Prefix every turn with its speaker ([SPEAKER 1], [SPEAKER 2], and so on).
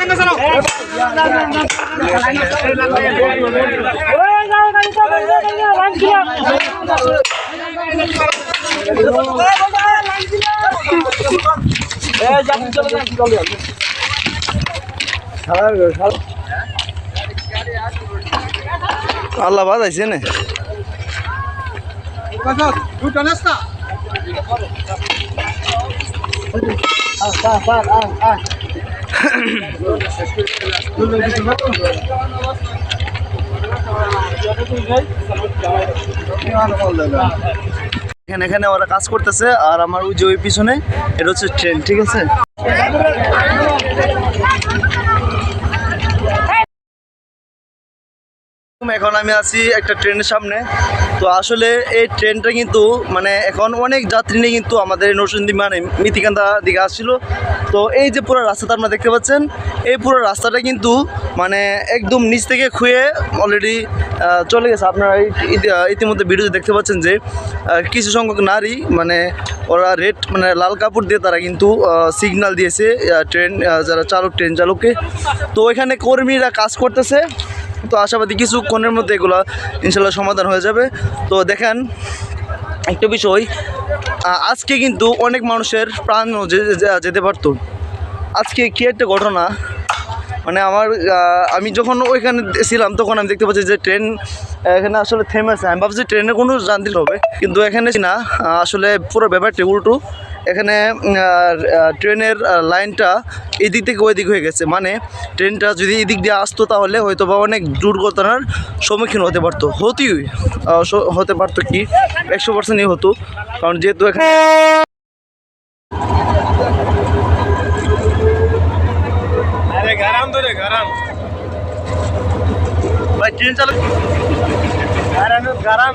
[SPEAKER 1] meu pai!
[SPEAKER 2] আল্লাহ বাজাইছে না এখানে এখানে ওরা কাজ করতেছে, আর আমার ওই যে ওই পিছনে, এটা হচ্ছে ট্রেন ঠিক আছে? এখন আমি আছি একটা ট্রেনের সামনে। তো আসলে এই ট্রেনটা কিন্তু মানে এখন অনেক যাত্রী নিয়ে কিন্তু আমাদের নরসিংদী মানে মিতিকান্দা দিকে আসছিল। তো এই যে পুরো রাস্তাটা আপনারা দেখতে পাচ্ছেন, এই পুরো রাস্তাটা কিন্তু মানে একদম নিচ থেকে খুয়ে অলরেডি চলে গেছে। আপনারা ইতিমধ্যে ভিডিওতে দেখতে পাচ্ছেন যে কিছু সংখ্যক নারী মানে ওরা রেড মানে লাল কাপড় দিয়ে তারা কিন্তু সিগন্যাল দিয়েছে ট্রেন যারা চালক, ট্রেন চালককে। তো এখানে কর্মীরা কাজ করতেছে। তো আশাবাদী কিছুক্ষণের মধ্যে এগুলো ইনশাল্লাহ সমাধান হয়ে যাবে। তো দেখেন, একটা বিষয় আজকে কিন্তু অনেক মানুষের প্রাণ যেতে পারতো। আজকে কী একটা ঘটনা মানে আমার আমি যখন ওইখানে ছিলাম, তখন আমি দেখতে পাচ্ছি যে ট্রেন, এখানে আসলে থেমেছে। আমি ভাবছি ট্রেনে কোনো যান্ত্রিক হবে, কিন্তু এখানে না আসলে পুরো ব্যাপারটা উল্টো। এখানে ট্রেনের লাইনটা এদিক থেকে ওই দিক হয়ে গেছে। মানে ট্রেনটা যদি এদিক দিয়ে আসতো তাহলে হয়তো বা অনেক দুর্ঘটনার সম্মুখীন হতে পারতো। হতেই হতে পারতো কি? একশো পার্সেন্টই হতো। কারণ যেহেতু এখানে ভাই ট্রেন চালক
[SPEAKER 3] গরম।